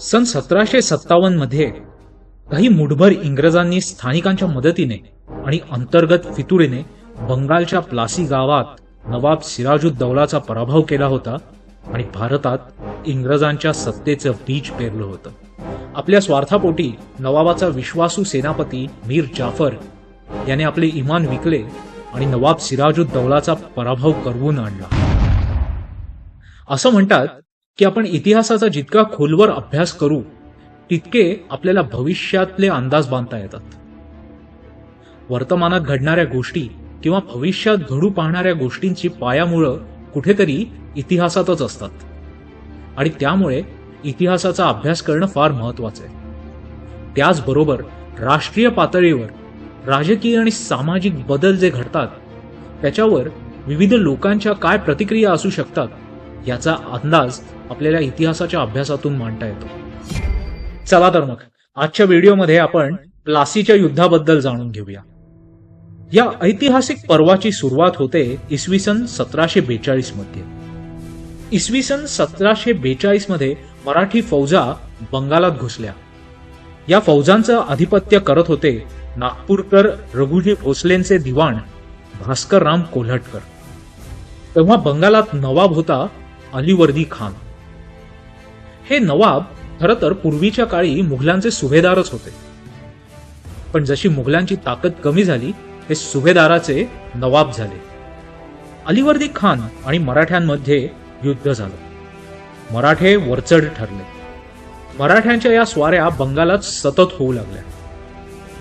सन सतराशे सत्तावन्नमध्ये काही मुठभर इंग्रजांनी स्थानिकांच्या मदतीने आणि अंतर्गत फितुरीने बंगालच्या प्लासी गावात नवाब सिराजुद्दौलाचा पराभव केला होता आणि भारतात इंग्रजांच्या सत्तेचं बीज पेरलं होतं. आपल्या स्वार्थापोटी नवाबाचा विश्वासू सेनापती मीर जाफर याने आपले इमान विकले आणि नवाब सिराजुद्दौलाचा पराभव करवून आणला. असं म्हणतात की आपण इतिहासाचा जितका खोलवर अभ्यास करू तितके आपल्याला भविष्यातले अंदाज बांधता येतात. वर्तमानात घडणाऱ्या गोष्टी किंवा भविष्यात घडू पाहणाऱ्या गोष्टींची पायामुळं कुठेतरी इतिहासातच असतात. आणि त्यामुळे इतिहासाचा अभ्यास करणं फार महत्वाचं आहे. त्याचबरोबर राष्ट्रीय पातळीवर राजकीय आणि सामाजिक बदल जे घडतात त्याच्यावर विविध लोकांच्या काय प्रतिक्रिया असू शकतात याचा अंदाज आपल्याला इतिहासाच्या अभ्यासातून मांडता येतो. चला तर मग आजच्या व्हिडिओमध्ये आपण प्लासीच्या युद्धाबद्दल जाणून घेऊया. या ऐतिहासिक पर्वाची सुरुवात होते इसवी सन सतराशे बेचाळीसमध्ये. इसवी सन सतराशे बेचाळीसमध्ये मराठी फौजा बंगालात घुसल्या. या फौजांचं आधिपत्य करत होते नागपूरकर रघुजी भोसलेंचे दिवाण भास्कर राम कोल्हटकर. तेव्हा बंगालात नवाब होता अलीवर्दी खान. हे नवाब खरं तर पूर्वीच्या काळी मुघलांचे सुभेदारच होते. पण जशी मुघलांची ताकद कमी झाली हे सुभेदाराचे नवाब झाले. अलिवर्दी खान आणि मराठ्यांमध्ये युद्ध झालं. मराठे वरचढ ठरले. मराठ्यांच्या या स्वाऱ्या बंगालात सतत होऊ लागल्या.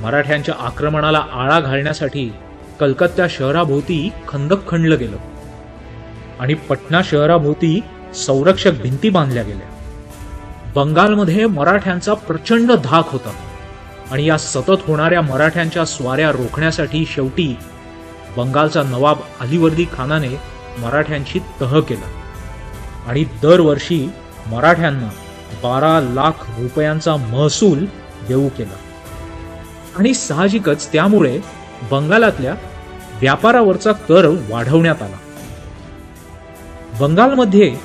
मराठ्यांच्या आक्रमणाला आळा घालण्यासाठी कलकत्ता शहराभोवती खंदक खणलं गेलं. आणि पटना शहराभोवती संरक्षक भिंती बांधल्या गेल्या. बंगालमध्ये मराठ्यांचा प्रचंड धाक होता. आणि या सतत होणाऱ्या मराठ्यांच्या स्वाऱ्या रोखण्यासाठी शेवटी बंगालचा नवाब अलिवर्दी खानाने मराठ्यांची तह केला. आणि दरवर्षी मराठ्यांना बारा लाख रुपयांचा महसूल देऊ केला. आणि साहजिकच त्यामुळे बंगालातल्या व्यापारावरचा कर वाढवण्यात आला. बंगालमध्ये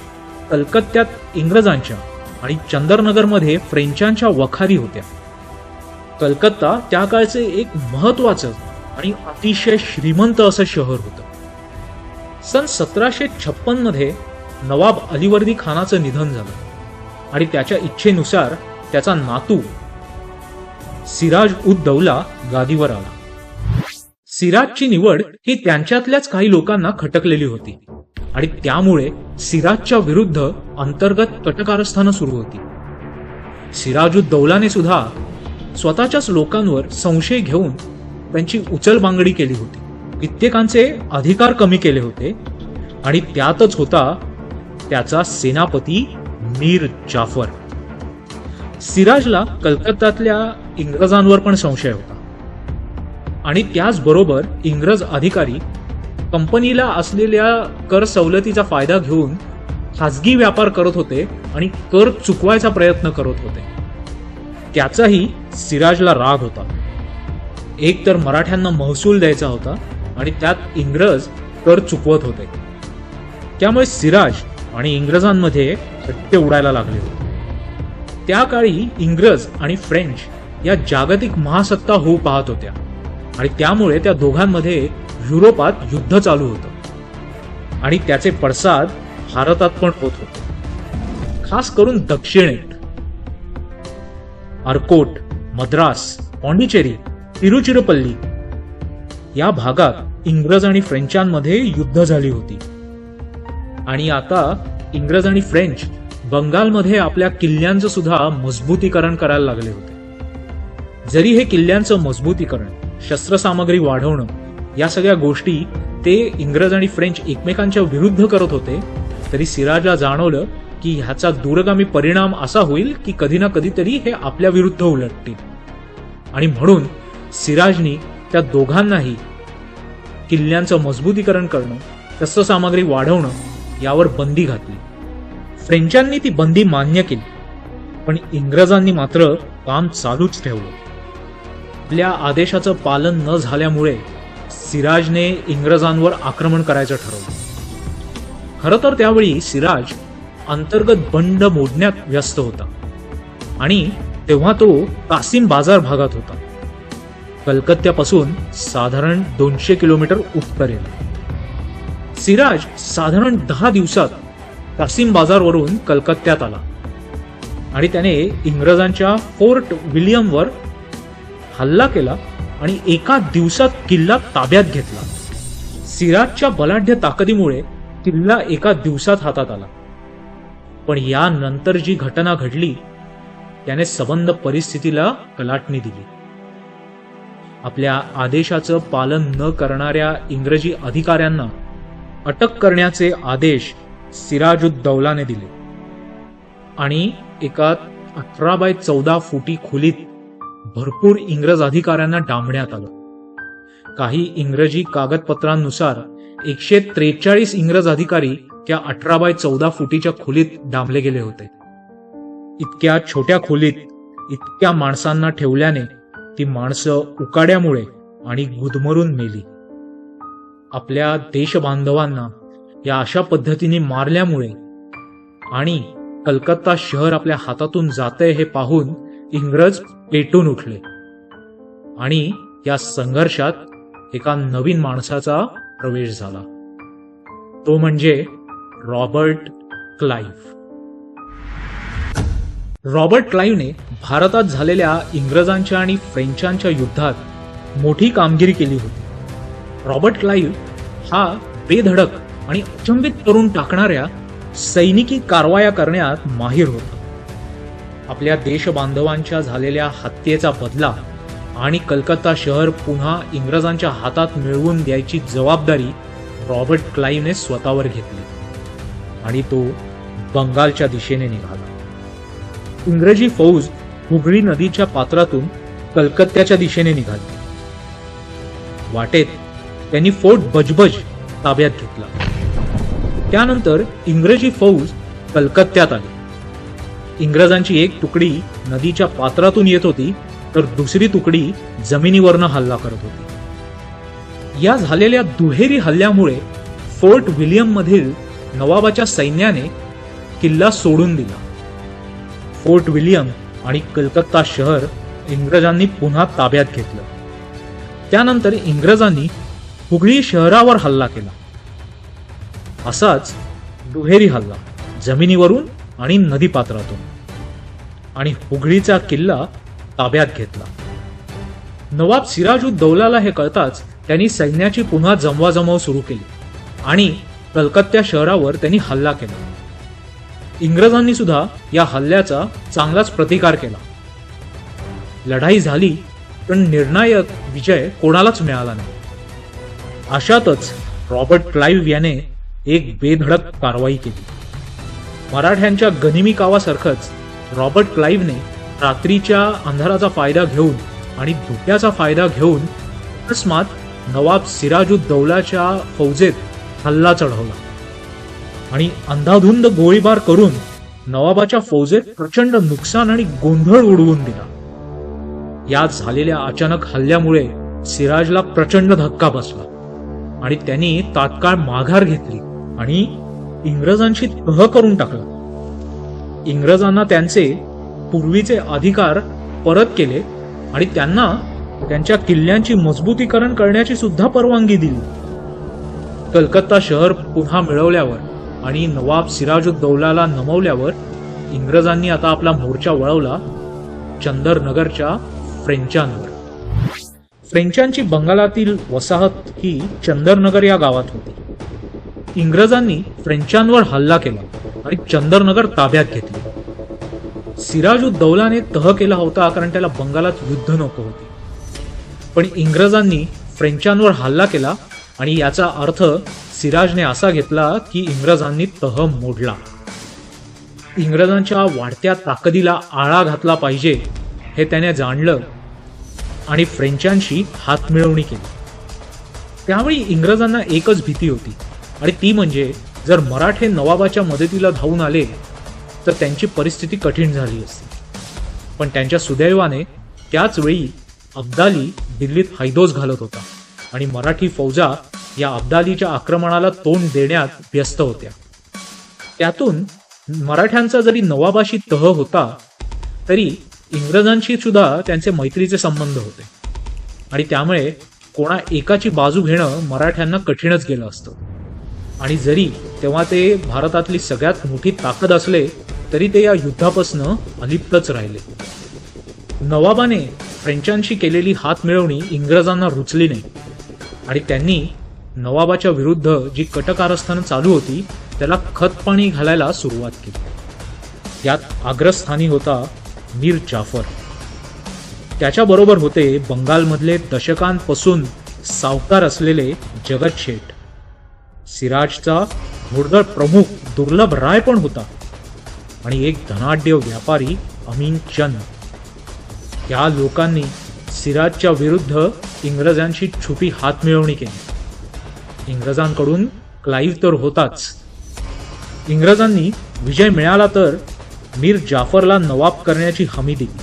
कलकत्त्यात इंग्रजांच्या आणि चंदरनगरमध्ये फ्रेंचांच्या वखारी होत्या. कलकत्ता त्या काळचे एक महत्वाचं आणि अतिशय श्रीमंत असं शहर होतं. सन सतराशे छप्पनमध्ये नवाब अलीवर्दी खानाचं निधन झालं. आणि त्याच्या इच्छेनुसार त्याचा नातू सिराज उद दौला गादीवर आला. सिराजची निवड ही त्यांच्यातल्याच काही लोकांना खटकलेली होती. आणि त्यामुळे सिराजच्या विरुद्ध अंतर्गत कटकारस्थानं सुरू होती. सिराजुद्दौलाने सुद्धा स्वतःच्याच लोकांवर संशय घेऊन त्यांची उचलबांगडी केली होती. कित्येकांचे अधिकार कमी केले होते आणि त्यातच होता त्याचा सेनापती मीर जाफर. सिराजला कलकत्त्यातल्या इंग्रजांवर पण संशय होता. आणि त्याचबरोबर इंग्रज अधिकारी कंपनीला असलेल्या कर सवलतीचा फायदा घेऊन खाजगी व्यापार करत होते आणि कर चुकवायचा प्रयत्न करत होते. त्याचाही सिराजला राग होता. एक तर मराठ्यांना महसूल द्यायचा होता आणि त्यात इंग्रज कर चुकवत होते. त्यामुळे सिराज आणि इंग्रजांमध्ये हट्टे उडायला लागले होते. त्या काळी इंग्रज आणि फ्रेंच या जागतिक महासत्ता होऊ पाहत होत्या आणि त्यामुळे त्या दोघांमध्ये युरोपात युद्ध चालू होतं. आणि त्याचे पडसाद भारतात पण होत होते. खास करून दक्षिणेत अर्कोट मद्रास पॉंडिचेरी तिरुचिरपल्ली या भागात इंग्रज आणि फ्रेंचांमध्ये युद्ध झाली होती. आणि आता इंग्रज आणि फ्रेंच बंगालमध्ये आपल्या किल्ल्यांचं सुद्धा मजबूतीकरण करायला लागले होते. जरी हे किल्ल्यांचं मजबूतीकरण शस्त्रसामग्री वाढवणं या सगळ्या गोष्टी ते इंग्रज आणि फ्रेंच एकमेकांच्या विरुद्ध करत होते. तरी सिराजला जाणवलं की ह्याचा दूरगामी परिणाम असा होईल की कधी ना कधीतरी हे आपल्या विरुद्ध उलटतील. आणि म्हणून सिराजनी त्या दोघांनाही किल्ल्यांचं मजबूतीकरण करणं शस्त्रसामग्री वाढवणं यावर बंदी घातली. फ्रेंचांनी ती बंदी मान्य केली पण इंग्रजांनी मात्र काम चालूच ठेवलं. आपल्या आदेशाचं पालन न झाल्यामुळे सिराजने इंग्रजांवर आक्रमण करायचं ठरवलं. खरं तर त्यावेळी सिराज अंतर्गत बंड मोडण्यात व्यस्त होता. आणि तेव्हा तो कासिम बाजार भागात होता. कलकत्त्यापासून साधारण दोनशे किलोमीटर उत्तरेला सिराज साधारण दहा दिवसात कासिम बाजारवरून कलकत्त्यात आला. आणि त्याने इंग्रजांच्या फोर्ट विलियमवर हल्ला केला आणि एका दिवसात किल्ला ताब्यात घेतला. सिराजच्या बलाढ्य ताकदीमुळे किल्ला एका दिवसात हातात आला. पण यानंतर जी घटना घडली त्याने सबंध परिस्थितीला कलाटणी दिली. आपल्या आदेशाचं पालन न करणाऱ्या इंग्रजी अधिकाऱ्यांना अटक करण्याचे आदेश सिराजुद्दौलाने दिले. आणि एका अठरा बाय चौदा फुटी खोलीत भरपूर इंग्रज अधिकाऱ्यांना डांबण्यात आलं. काही इंग्रजी कागदपत्रांनुसार एकशे त्रेचाळीस इंग्रज अधिकारी त्या अठरा बाय चौदा फुटीच्या खोलीत डांबले गेले होते. इतक्या छोट्या खोलीत इतक्या माणसांना ठेवल्याने ती माणसं उकाड्यामुळे आणि गुदमरून मेली. आपल्या देशबांधवांना या अशा पद्धतीने मारल्यामुळे आणि कलकत्ता शहर आपल्या हातातून जाते हे पाहून इंग्रज पेटून उठले. आणि या संघर्षात एका नवीन माणसाचा प्रवेश झाला. तो म्हणजे रॉबर्ट क्लाईव्ह रॉबर्ट क्लाईव्हने भारतात झालेल्या इंग्रजांच्या आणि फ्रेंचांच्या युद्धात मोठी कामगिरी केली होती. रॉबर्ट क्लाईव्ह हा बेधडक आणि अचंबित करून टाकणाऱ्या सैनिकी कारवाया करण्यात माहीर होता. आपल्या देशबांधवांच्या झालेल्या हत्येचा बदला आणि कलकत्ता शहर पुन्हा इंग्रजांच्या हातात मिळवून द्यायची जबाबदारी रॉबर्ट क्लाईव्हने स्वतःवर घेतली. आणि तो बंगालच्या दिशेने निघाला. इंग्रजी फौज हुगळी नदीच्या पात्रातून कलकत्त्याच्या दिशेने निघाली. वाटेत त्यांनी फोर्ट बजबज ताब्यात घेतला. त्यानंतर इंग्रजी फौज कलकत्त्यात आली. इंग्रजांची एक तुकडी नदीच्या पात्रातून येत होती तर दुसरी तुकडी जमिनीवरनं हल्ला करत होती. या झालेल्या दुहेरी हल्ल्यामुळे फोर्ट विलियममधील नवाबाच्या सैन्याने किल्ला सोडून दिला. फोर्ट विलियम आणि कलकत्ता शहर इंग्रजांनी पुन्हा ताब्यात घेतलं. त्यानंतर इंग्रजांनी हुगळी शहरावर हल्ला केला. असाच दुहेरी हल्ला जमिनीवरून आणि नदीपात्रातून. आणि हुगळीचा किल्ला ताब्यात घेतला. नवाब सिराजुद्दौलाला हे कळताच त्यांनी सैन्याची पुन्हा जमवाजमव सुरू केली. आणि कलकत्त्या शहरावर त्यांनी हल्ला केला. इंग्रजांनी सुद्धा या हल्ल्याचा चांगलाच प्रतिकार केला. लढाई झाली पण निर्णायक विजय कोणालाच मिळाला नाही. अशातच रॉबर्ट क्लाईव्ह याने एक बेधडक कारवाई केली. मराठ्यांच्या गनिमी कावासारखंच रॉबर्ट क्लाईव्हने रात्रीच्या अंधाराचा फायदा घेऊन आणि धुक्याचा फायदा घेऊन अकस्मात नवाब सिराजुद्दौलाच्या फौजेत हल्ला चढवला. आणि अंधाधुंद गोळीबार करून नवाबाच्या फौजेत प्रचंड नुकसान आणि गोंधळ उडवून दिला. या झालेल्या अचानक हल्ल्यामुळे सिराजला प्रचंड धक्का बसला आणि त्यांनी तात्काळ माघार घेतली आणि इंग्रजांशी तह करून टाकला. इंग्रजांना त्यांचे पूर्वीचे अधिकार परत केले आणि त्यांना त्यांच्या किल्ल्यांची मजबूतीकरण करण्याची सुद्धा परवानगी दिली. कलकत्ता शहर पुन्हा मिळवल्यावर आणि नवाब सिराजुद्दौलाला नमवल्यावर इंग्रजांनी आता आपला मोर्चा वळवला चंदरनगरच्या फ्रेंचांवर फ्रेंचांची बंगालातील वसाहत ही चंदरनगर या गावात होती. इंग्रजांनी फ्रेंचांवर हल्ला केला आणि चंदरनगर ताब्यात घेतली. सिराजुद्दौलाने तह केला होता कारण त्याला बंगालात युद्ध नको होते. पण इंग्रजांनी फ्रेंचांवर हल्ला केला आणि याचा अर्थ सिराजने असा घेतला की इंग्रजांनी तह मोडला. इंग्रजांच्या वाढत्या ताकदीला आळा घातला पाहिजे हे त्याने जाणलं आणि फ्रेंचांशी हातमिळवणी केली. त्यावेळी इंग्रजांना एकच भीती होती. आणि ती म्हणजे जर मराठे नवाबाच्या मदतीला धावून आले तर त्यांची परिस्थिती कठीण झाली असती. पण त्यांच्या सुदैवाने त्याच वेळी अब्दाली दिल्लीत हैदोस घालत होता आणि मराठी फौजा या अब्दालीच्या आक्रमणाला तोंड देण्यात व्यस्त होत्या. त्यातून मराठ्यांचा जरी नवाबाशी तह होता तरी इंग्रजांशी सुद्धा त्यांचे मैत्रीचे संबंध होते. आणि त्यामुळे कोणा एकाची बाजू घेणं मराठ्यांना कठीणच गेलं असतं. आणि जरी तेव्हा ते भारतातली सगळ्यात मोठी ताकद असले तरी ते या युद्धापासनं अलिप्तच राहिले. नवाबाने फ्रेंचांशी केलेली हात मिळवणी इंग्रजांना रुचली नाही. आणि त्यांनी नवाबाच्या विरुद्ध जी कटकारस्थानं चालू होती त्याला खतपाणी घालायला सुरुवात केली. यात अग्रस्थानी होता मीर जाफर. त्याच्याबरोबर होते बंगालमधले दशकांपासून सावकार असलेले जगत शेठ. सिराजचा घोडदळ प्रमुख दुर्लभ राय पण होता. आणि एक धनाढ्य व्यापारी अमीन चंद. या लोकांनी सिराजच्या विरुद्ध इंग्रजांशी छुपी हातमिळवणी केली. इंग्रजांकडून क्लाईव्ह तर होताच. इंग्रजांनी विजय मिळाला तर मीर जाफरला नवाब करण्याची हमी दिली.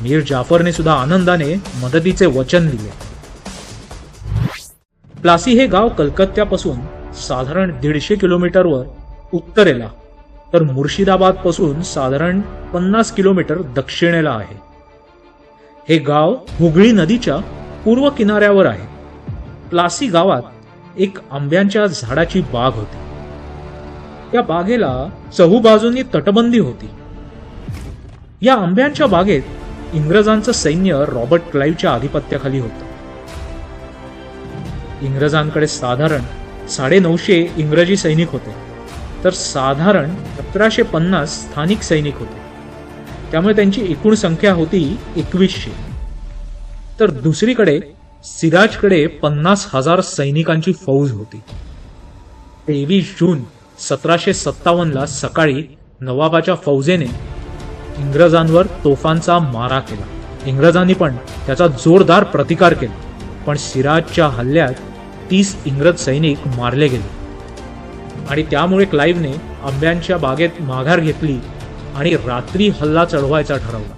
मीर जाफरने सुद्धा आनंदाने मदतीचे वचन दिले. प्लासी हे गाव कलकत्त्यापासून साधारण दीडशे किलोमीटरवर उत्तरेला तर मुर्शिदाबादपासून साधारण पन्नास किलोमीटर दक्षिणेला आहे. हे गाव हुगळी नदीच्या पूर्व किनाऱ्यावर आहे. प्लासी गावात एक आंब्यांच्या झाडाची बाग होती. या बागेला चहूबाजूंनी तटबंदी होती. या आंब्यांच्या बागेत इंग्रजांचं सैन्य रॉबर्ट क्लाईव्हच्या आधिपत्याखाली होतं. इंग्रजांकडे साधारण साडेनऊशे इंग्रजी सैनिक होते. तर साधारण सतराशे पन्नास स्थानिक सैनिक होते. त्यामुळे त्यांची एकूण संख्या होती एकवीसशे. तर दुसरीकडे सिराजकडे पन्नास हजार सैनिकांची फौज होती. तेवीस जून सतराशे सत्तावन्नला सकाळी नवाबाच्या फौजेने इंग्रजांवर तोफांचा मारा केला. इंग्रजांनी पण त्याचा जोरदार प्रतिकार केला. पण सिराजच्या हल्ल्यात तीस इंग्रज सैनिक मारले गेले. आणि त्यामुळे क्लाईव्हने आंब्यांच्या बागेत माघार घेतली आणि रात्री हल्ला चढवायचा ठरवला.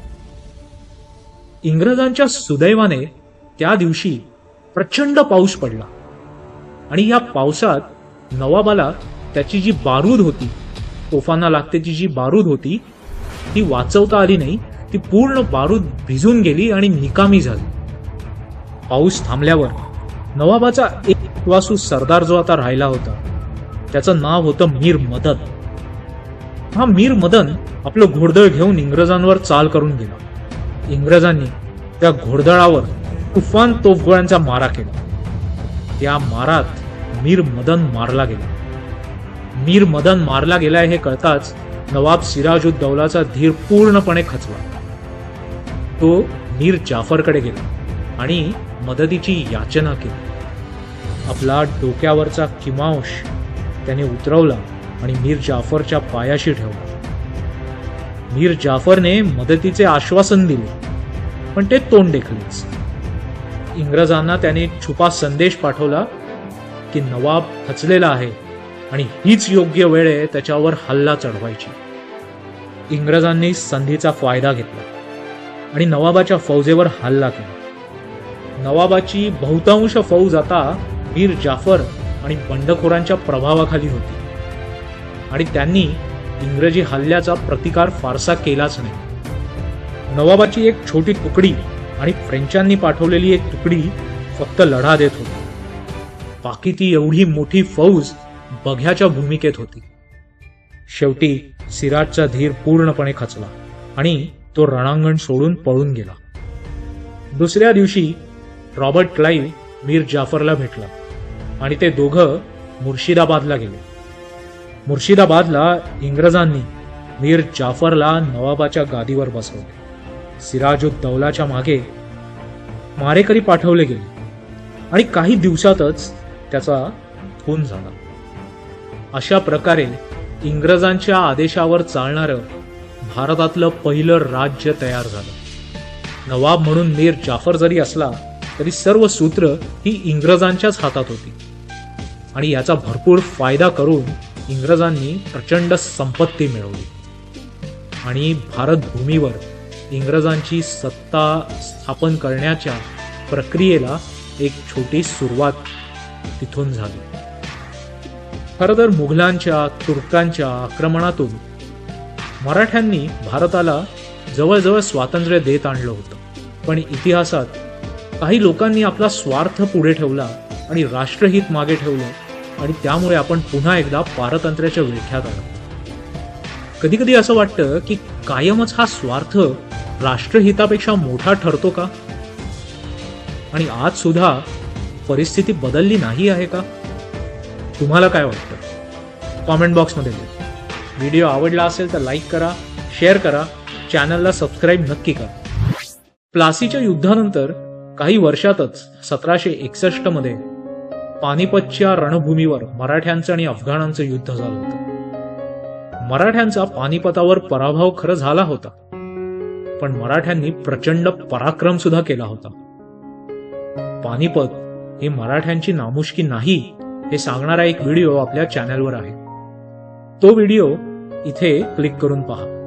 इंग्रजांच्या सुदैवाने त्या दिवशी प्रचंड पाऊस पडला. आणि या पावसात नवाबाला त्याची जी बारूद होती तोफांना लागतेची जी बारूद होती ती वाचवता आली नाही ती पूर्ण बारूद भिजून गेली आणि निकामी झाली. पाऊस थांबल्यावर नवाबाचा एक वासू सरदार जो आता राहिला होता त्याचं नाव होतं मीर मदन. हा मीर मदन आपलं घोडदळ घेऊन इंग्रजांवर चाल करून गेला. इंग्रजांनी त्या घोडदळावर तुफान तोफगोळ्यांचा मारा केला. त्या मारात मीर मदन मारला गेला. मीर मदन मारला गेलाय हे कळताच नवाब सिराजुद्दौलाचा धीर पूर्णपणे खचला. तो मीर जाफरकडे गेला आणि मदतीची याचना केली. आपला डोक्यावरचा किमांश त्याने उतरवला आणि मीर जाफरच्या पायाशी ठेवला. मीर जाफरने मदतीचे आश्वासन दिले पण ते तोंड देखलेच इंग्रजांना त्याने छुपा संदेश पाठवला की नवाब खचलेला आहे आणि हीच योग्य वेळ आहे त्याच्यावर हल्ला चढवायची. इंग्रजांनी संधीचा फायदा घेतला आणि नवाबाच्या फौजेवर हल्ला केला. नवाबाची बहुतांश फौज आता मीर जाफर आणि बंडखोरांच्या प्रभावाखाली होती. आणि त्यांनी इंग्रजी हल्ल्याचा प्रतिकार फारसा केलाच नाही. नवाबाची एक छोटी तुकडी आणि फ्रेंचांनी पाठवलेली एक तुकडी फक्त लढा देत होती. बाकी ती एवढी मोठी फौज बघ्याच्या भूमिकेत होती. शेवटी सिराजचा धीर पूर्णपणे खचला आणि तो रणांगण सोडून पळून गेला. दुसऱ्या दिवशी रॉबर्ट क्लाईव्ह मीर जाफरला भेटला. आणि ते दोघं मुर्शिदाबादला गेले. मुर्शिदाबादला इंग्रजांनी मीर जाफरला नवाबाच्या गादीवर बसवले. सिराजुद्दौलाच्या मागे मारेकरी पाठवले गेले. आणि काही दिवसातच त्याचा खून झाला. अशा प्रकारे इंग्रजांच्या आदेशावर चालणारं भारतातलं पहिलं राज्य तयार झालं. नवाब म्हणून मीर जाफर जरी असला तरी सर्व सूत्र ही इंग्रजांच्याच हातात होती. आणि याचा भरपूर फायदा करून इंग्रजांनी प्रचंड संपत्ती मिळवली. आणि भारत भूमीवर इंग्रजांची सत्ता स्थापन करण्याच्या प्रक्रियेला एक छोटी सुरुवात तिथून झाली. खरं तर मुघलांच्या तुर्कांच्या आक्रमणातून मराठ्यांनी भारताला जवळजवळ स्वातंत्र्य देत आणलं होतं. पण इतिहासात काही लोकांनी आपला स्वार्थ पुढे ठेवला आणि राष्ट्रहित मागे ठेवलं आणि त्यामुळे आपण पुन्हा एकदा पारतंत्र्याच्या विळख्यात आलो. कधी कधी असं वाटतं की कायमच हा स्वार्थ राष्ट्रहितापेक्षा मोठा ठरतो का? आणि आज सुद्धा परिस्थिती बदलली नाही आहे का? तुम्हाला काय वाटतं? कॉमेंट बॉक्समध्ये लिहा. व्हिडिओ आवडला असेल तर लाईक करा शेअर करा चॅनलला सबस्क्राईब नक्की करा. प्लासीच्या युद्धानंतर काही वर्षातच सतराशे एकसष्टमध्ये पानिपतच्या रणभूमीवर मराठ्यांचं आणि अफगाणांचं युद्ध झालं होतं. मराठ्यांचा पानिपतावर पराभव खरं झाला होता. पण मराठ्यांनी प्रचंड पराक्रम सुद्धा केला होता. पानिपत ही मराठ्यांची नामुष्की नाही हे सांगणारा एक व्हिडिओ आपल्या चॅनलवर आहे. तो व्हिडिओ इथे क्लिक करून पहा.